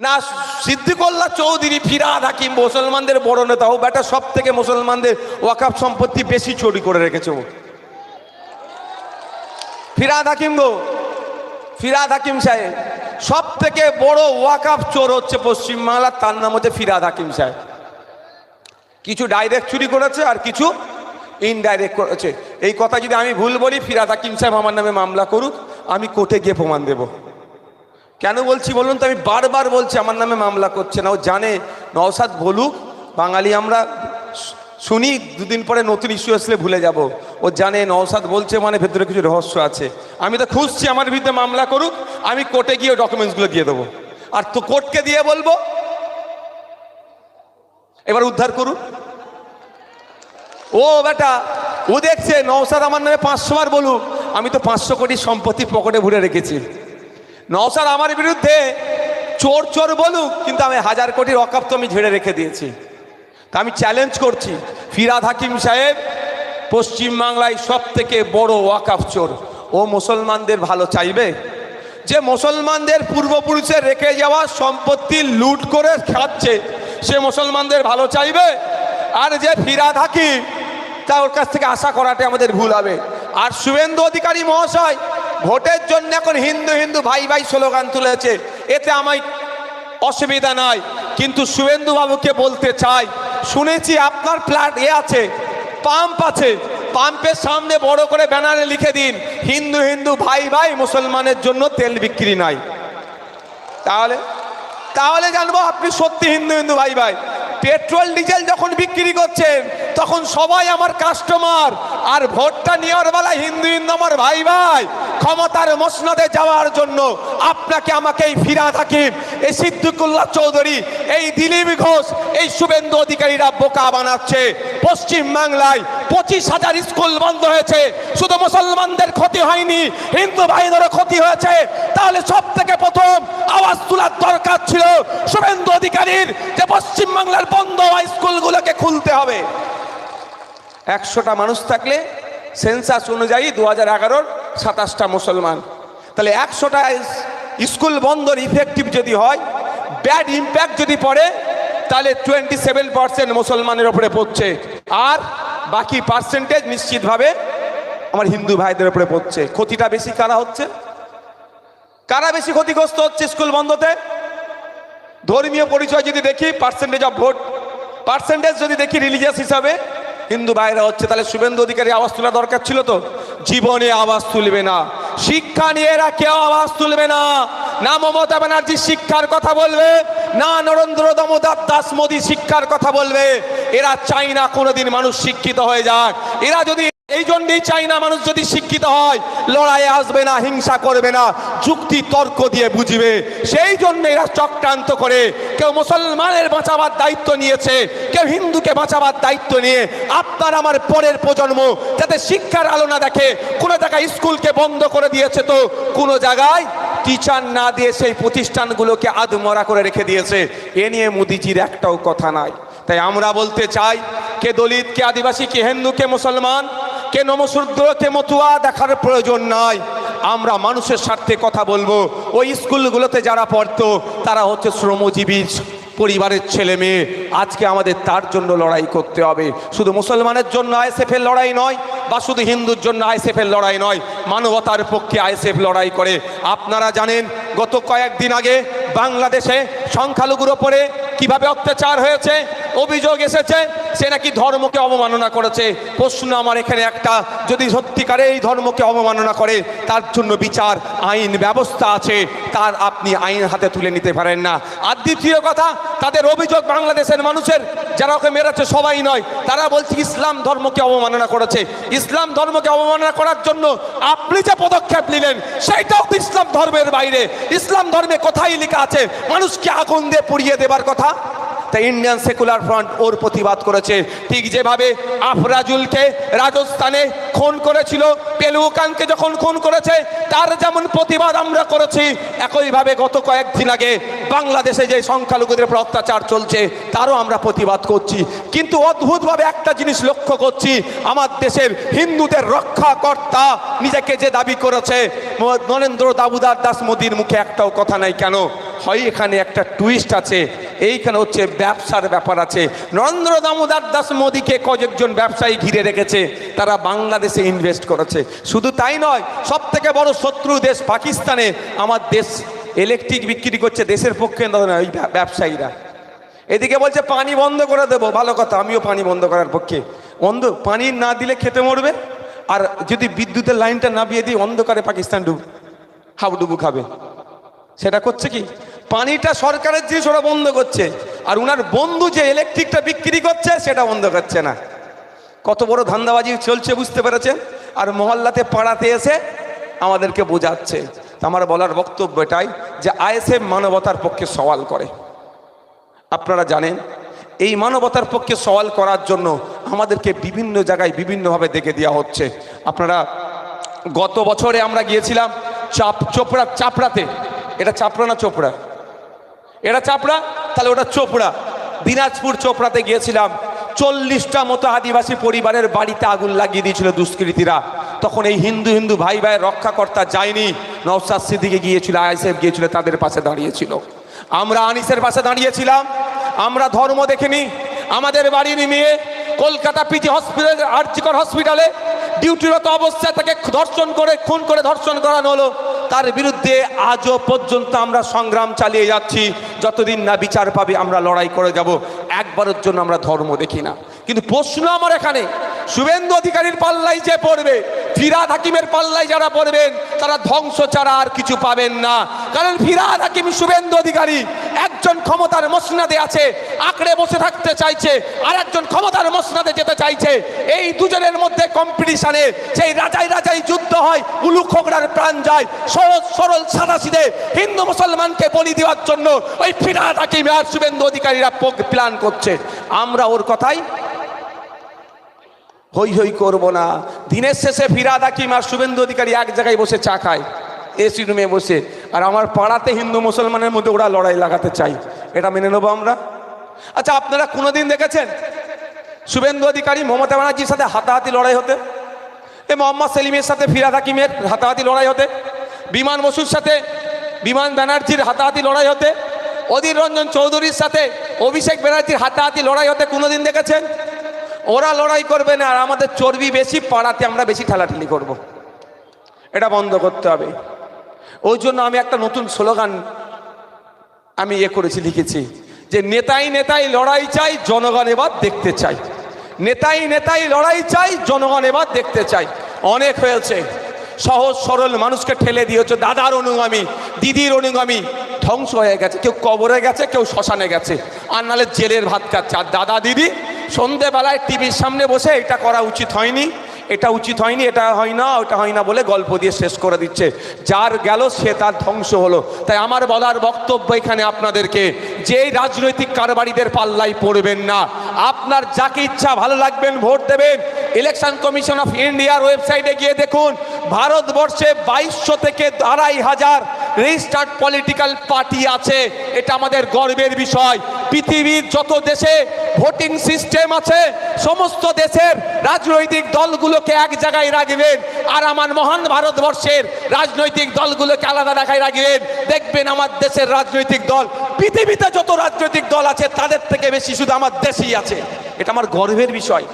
না, সিদ্দিকুল্লাহ চৌধুরী, ফিরাদ হাকিম, মুসলমানদের বড় নেতা ও বেটা সব থেকে মুসলমানদের ওয়াকাফ সম্পত্তি বেশি চুরি করে রেখেছে ও। ফিরাদ হাকিম গো, ফিরাদ হাকিম সাহেব সব থেকে বড় ওয়াকাফ চোর হচ্ছে পশ্চিমবাংলার, তার নাম হচ্ছে ফিরাদ হাকিম সাহেব। কিছু ডাইরেক্ট চুরি করেছে আর কিছু ইনডাইরেক্ট করেছে। এই কথা যদি আমি ভুল বলি, ফিরাদ হাকিম সাহেব আমার নামে মামলা করুক, আমি কোর্টে গিয়ে প্রমাণ দেবো। কেন বলছি বলুন তো? আমি বারবার বলছি, আমার নামে মামলা করছে না। ও জানে নওসাদ বলুক, বাঙালি আমরা শুনি, দুদিন পরে নতুন ইস্যু আসলে ভুলে যাব। ও জানে নওসাদ বলছে মানে ভেতরে কিছু রহস্য আছে। আমি তো খুঁজছি, আমার বিরুদ্ধে মামলা করুক, আমি কোর্টে গিয়ে ডকুমেন্টসগুলো দিয়ে দেবো। আর তো কোর্টকে দিয়ে বলব, এবার উদ্ধার করুক ও বেটা, ও দেখছে নওসাদ আমার নামে পাঁচশো বার বলুক, আমি তো পাঁচশো কোটি সম্পত্তি পকেটে ভরে রেখেছি। নওসাদ আমার বিরুদ্ধে চোর চোর বলুক, কিন্তু আমি হাজার কোটির তো আমি ঝেড়ে রেখে দিয়েছি। তা আমি চ্যালেঞ্জ করছি। ফিরাদ হাকিম সাহেব পশ্চিমবাংলায় সব থেকে বড় ওয়াকাফ চোর। ও মুসলমানদের ভালো চাইবে? যে মুসলমানদের পূর্বপুরুষের রেখে যাওয়া সম্পত্তি লুট করে খাচ্ছে, সে মুসলমানদের ভালো চাইবে? আর যে ফিরাদ হাকিম, তা ওর কাছ থেকে আশা করাটা আমাদের ভুল হবে। আর শুভেন্দু অধিকারী মহাশয় ভোটের জন্য এখন হিন্দু হিন্দু ভাই ভাই স্লোগান তুলেছে। এতে আমায় অসুবিধা নাই কিন্তু শুভেন্দু বাবুকে বলতে চাই, শুনেছি আপনার প্ল্যাট এ আছে, পাম্প আছে, পাম্পের সামনে বড় করে ব্যানারে লিখে দিন, হিন্দু হিন্দু ভাই ভাই মুসলমানের জন্য তেল বিক্রি নাই। তাহলে তাহলে জানব আপনি সত্যি হিন্দু হিন্দু ভাই ভাই। পেট্রোল, ডিজেল যখন বিক্রি করছেন তখন সবাই আমার কাস্টমার আর ভোটটা নেওয়ার বেলায় হিন্দু হিন্দু আমার ভাই ভাই, ক্ষমতার মসনদে যাওয়ার জন্য আপনাকে আমাকে এই ফিরা থাকিম এই সিদ্দিকুল্লাহ চৌধুরী, এই দিলীপ ঘোষ, এই শুভেন্দু অধিকারীরা বোকা বানাচ্ছে। পশ্চিম বাংলায় পঁচিশ হাজার স্কুল বন্ধ হয়েছে, শুধু মুসলমানদের ক্ষতি হয়নি, হিন্দু ভাইদেরও ক্ষতি হয়েছে। তাহলে সব থেকে প্রথম আওয়াজ তোলার দরকার ছিল শুভেন্দু অধিকারীর যে পশ্চিম বাংলার বন্ধ হওয়া স্কুলগুলোকে খুলতে হবে একশোটা মানুষ থাকলে সেন্সাস অনুযায়ী দু হাজার এগারোর সাতাশটা মুসলমান। তাহলে একশোটা স্কুল বন্ধর ইফেক্টিভ যদি হয় ব্যাড ইম্প্যাক্ট যদি পড়ে, তাহলে টোয়েন্টি সেভেন পার্সেন্ট মুসলমানের ওপরে পড়ছে। আর বাকি পার্সেন্টেজ নিশ্চিতভাবে আমার হিন্দু ভাইদের উপরে পড়ছে। ক্ষতিটা বেশি কারা হচ্ছে? কারা বেশি ক্ষতিগ্রস্ত হচ্ছে স্কুল বন্ধতে ধর্মীয় পরিচয় যদি দেখি পার্সেন্টেজ অফ ভোট পার্সেন্টেজ যদি দেখি রিলিজিয়াস হিসাবে হিন্দু বাইরে হচ্ছে, তাহলে শুভেন্দু অধিকারী আওয়াজ তোলা দরকার ছিল তো? জীবনে আওয়াজ তুলবে না। শিক্ষা নিয়ে এরা কেউ আওয়াজ তুলবে না। না মমতা ব্যানার্জি শিক্ষার কথা বলবে, না নরেন্দ্র দামোদর দাস মোদী শিক্ষার কথা বলবে। এরা চাই না কোনোদিন মানুষ শিক্ষিত হয়ে যাক। এরা যদি এই জন্যই চাই না মানুষ যদি শিক্ষিত হয়, লড়াইয়ে আসবে না, হিংসা করবে না, যুক্তি তর্ক দিয়ে বুঝবে। সেই জন্য এরা চক্রান্ত করে। কেউ মুসলমানের বাঁচাবার দায়িত্ব নিয়েছে, কেউ হিন্দুকে বাঁচাবার দায়িত্ব নিয়ে। আপনার আমার পরের প্রজন্ম যাতে শিক্ষার আলো না দেখে, কোনো জায়গায় স্কুলকে বন্ধ করে দিয়েছে তো, কোনো জায়গায় টিচার না দিয়ে সেই প্রতিষ্ঠানগুলোকে আধমরা করে রেখে দিয়েছে। এ নিয়ে মোদিজির একটাও কথা নাই। তাই আমরা বলতে চাই, কে দলিত, কে আদিবাসী, কে হিন্দু, কে মুসলমান কে নমশূদ্র কে মতুয়া দেখার প্রয়োজন নাই। আমরা মানুষের স্বার্থে কথা বলব। ওই স্কুলগুলোতে যারা পড়তো, তারা হচ্ছে শ্রমজীবী পরিবারের ছেলে মেয়ে। আজকে আমাদের তার জন্য লড়াই করতে হবে। শুধু মুসলমানের জন্য আইএসএফের লড়াই নয়, বা শুধু হিন্দুর জন্য আইএসএফের লড়াই নয়, মানবতার পক্ষে আইএসএফ লড়াই করে। আপনারা জানেন, গত কয়েকদিন আগে বাংলাদেশে সংখ্যালঘুর ওপরে কীভাবে অত্যাচার হয়েছে, অভিযোগ এসেছে সে নাকি ধর্মকে অবমাননা করেছে? প্রশ্ন আমার এখানে একটা। যদি সত্যিকারে এই ধর্মকে অবমাননা করে, তার জন্য বিচার, আইন ব্যবস্থা আছে, তার আপনি আইন হাতে তুলে নিতে পারেন না। আর দ্বিতীয় কথা, তাদের অভিযোগ বাংলাদেশের মানুষের, যারা ওকে মেরেছে সবাই নয়, তারা বলছে ইসলাম ধর্মকে অবমাননা করেছে। ইসলাম ধর্মকে অবমাননা করার জন্য আপনি যে পদক্ষেপ নিলেন সেইটাও তো ইসলাম ধর্মের বাইরে। ইসলাম ধর্মে কোথায় লেখা আছে? মানুষকে আগুন দিয়ে পুড়িয়ে দেবার কথা? তাই ইন্ডিয়ান সেকুলার ফ্রন্ট ওর প্রতিবাদ করেছে। ঠিক যেভাবে আফরাজুলকে রাজস্থানে খুন করেছিল, পেলুকানকে যখন খুন করেছে, তার যেমন প্রতিবাদ আমরা করেছি, একইভাবে গত কয়েকদিন আগে বাংলাদেশে যে সংখ্যালঘুদের উপর অত্যাচার চলছে, তারও আমরা প্রতিবাদ করছি। কিন্তু অদ্ভুতভাবে একটা জিনিস লক্ষ্য করছি, আমার দেশের হিন্দুদের রক্ষাকর্তা নিজেকে যে দাবি করেছে নরেন্দ্র দাবুদার দাস মোদীর মুখে একটাও কথা নাই কেন? হয় এখানে একটা টুইস্ট আছে। এইখানে হচ্ছে ব্যবসার ব্যাপার আছে। নরেন্দ্র দামোদর দাস মোদীকে কয়েকজন ব্যবসায়ী ঘিরে রেখেছে। তারা বাংলাদেশে ইনভেস্ট করেছে। শুধু তাই নয় সব থেকে বড় শত্রু দেশ পাকিস্তানে। আমার দেশ ইলেকট্রিক বিক্রি করছে দেশের পক্ষে ওই ব্যবসায়ীরা। এদিকে বলছে, পানি বন্ধ করে দেবো। ভালো কথা, আমিও পানি বন্ধ করার পক্ষে। বন্ধ, পানি না দিলে খেতে মরবে? আর যদি বিদ্যুতের লাইনটা নামিয়ে দিই, অন্ধকারে পাকিস্তান ডুব হাবুডুবু খাবে। সেটা করছে কি? পানিটা সরকারের জিনিস, ওরা বন্ধ করছে। আর উনার বন্ধু যে ইলেকট্রিকটা বিক্রি করছে, সেটা বন্ধ করছে না। কত বড় ধান্দাবাজি চলছে, বুঝতে পেরেছেন? আর মহল্লাতে পাড়াতে এসে আমাদেরকে বোঝাচ্ছে। আমার বলার বক্তব্য এটাই যে আইএসএফ মানবতার পক্ষে সওয়াল করে। আপনারা জানেন, এই মানবতার পক্ষে সওয়াল করার জন্য আমাদেরকে বিভিন্ন জায়গায় বিভিন্নভাবে দেখে দেওয়া হচ্ছে। আপনারা, গত বছরে আমরা গিয়েছিলাম চাপ, চোপড়া, চাপড়াতে। এটা চাপড়া না চোপড়া? এটা চাপড়া, তাহলে ওটা চোপড়া। দিনাজপুর চোপড়াতে গিয়েছিলাম। চল্লিশটা মতো আদিবাসী পরিবারের বাড়িতে আগুন লাগিয়ে দিয়েছিল দুষ্কৃতীরা। তখন এই হিন্দু হিন্দু ভাই ভাই রক্ষাকর্তা যায়নি। নওসাদ সিদ্দিকে গিয়েছিল আইসেফ গিয়েছিল, তাদের পাশে দাঁড়িয়েছিল। আমরা আনিসের পাশে দাঁড়িয়েছিলাম। আমরা ধর্ম দেখিনি। আমাদের বাড়ির মেয়ে কলকাতা পিজি হসপিটাল, আর্জিকর হসপিটালে ডিউটিরত অবস্থায় তাকে ধর্ষণ করে, খুন করে ধর্ষণ করানো হলো। তার বিরুদ্ধে আজও পর্যন্ত আমরা সংগ্রাম চালিয়ে যাচ্ছি। যতদিন না বিচার পাবে, আমরা লড়াই করে যাব। একবারের জন্য আমরা ধর্ম দেখি না। কিন্তু প্রশ্ন আমার এখানে, শুভেন্দু অধিকারীর পাল্লাই যে পড়বে, ফিরাদ হাকিমের পাল্লাই যারা পড়বেন, তারা ধ্বংস ছাড়া আর কিছু পাবেন না। কারণ ফিরাদ হাকিম শুভেন্দু অধিকারী একজন ক্ষমতার মসনাদে আছে, আঁকড়ে বসে থাকতে চাইছে আর একজন ক্ষমতার মসনাদে যেতে চাইছে। এই দুজনের মধ্যে কম্পিটিশনে সেই রাজাই রাজাই যুদ্ধ হয়, উলু খোগড়ার প্রাণ যায় সহজ সরল সাদাসিদে হিন্দু মুসলমানকে বলি দেওয়ার জন্য ওই ফিরাদ হাকিম আর শুভেন্দু অধিকারীরা প্ল্যান করছে। আমরা ওর কথাই হই হই করব না। দিনের শেষে ফিরাদ হাকিম আর শুভেন্দু অধিকারী এক জায়গায় বসে চা খায় এসি রুমে বসে। আর আমার পাড়াতে হিন্দু মুসলমানের মধ্যে ওরা লড়াই লাগাতে চাই। এটা মেনে নেব আমরা? আচ্ছা আপনারা কোনোদিন দেখেছেন শুভেন্দু অধিকারী মমতা ব্যানার্জির সাথে হাতাহাতি লড়াই হতে? এ মোহাম্মদ সেলিমের সাথে ফিরাদ হাকিমের হাতাহাতি লড়াই হতে? বিমান বসুর সাথে বিমান ব্যানার্জির হাতাহাতি লড়াই হতে? অধীর রঞ্জন চৌধুরীর সাথে অভিষেক ব্যানার্জির হাতাহাতি লড়াই হতে কোনোদিন দেখেছেন? ওরা লড়াই করবে না, আর আমাদের চর্বি বেশি, পাড়াতে আমরা বেশি ঠেলাঠেলি করব। এটা বন্ধ করতে হবে। ওই জন্য আমি একটা নতুন স্লোগান আমি ইয়ে করেছি, লিখেছি যে, নেতাই নেতাই লড়াই চাই, জনগণ এবার দেখতে চাই। নেতাই নেতাই লড়াই চাই, জনগণ এবার দেখতে চাই। অনেক হয়েছে। সহজ সরল মানুষকে ঠেলে দিয়েছে দাদার অনুগামী, দিদির অনুগামী ধ্বংস হয়ে গেছে। কেউ কবরে গেছে, কেউ শ্মশানে গেছে। আর নাহলে জেলের ভাত খাচ্ছে। আর দাদা, দিদি সন্ধেবেলায় টিভির সামনে বসে এটা করা উচিত হয়নি। এটা উচিত হয়নি, এটা হয় না, ওটা হয় না বলে গল্প দিয়ে শেষ করে দিচ্ছে। যার গেল, সে তার ধ্বংস হলো। তাই আমার বলার বক্তব্য এখানে আপনাদেরকে যে রাজনৈতিক কারবারিদের পাল্লাই পড়বেন না। আপনার যাকে ইচ্ছা ভালো লাগবেন, ভোট দেবেন। ইলেকশন কমিশন অফ ইন্ডিয়ার ওয়েবসাইটে গিয়ে দেখুন, ভারতবর্ষে বাইশশো থেকে আড়াই হাজার রেজিস্টার্ড পলিটিক্যাল পার্টি আছে। এটা আমাদের গর্বের বিষয়। পৃথিবীর যত দেশে ভোটিং সিস্টেম আছে, সমস্ত দেশের রাজনৈতিক দলগুলোকে এক জায়গায় রাখবেন আর আমার মহান ভারতবর্ষের রাজনৈতিক দলগুলোকে আলাদা রাখায় রাখবেন। দেখবেন আমার দেশের রাজনৈতিক দল, পৃথিবীতে যত রাজনৈতিক দল আছে, তাদের থেকে বেশি শুধু আমার দেশেই আছে। এটা আমার গর্বের বিষয়।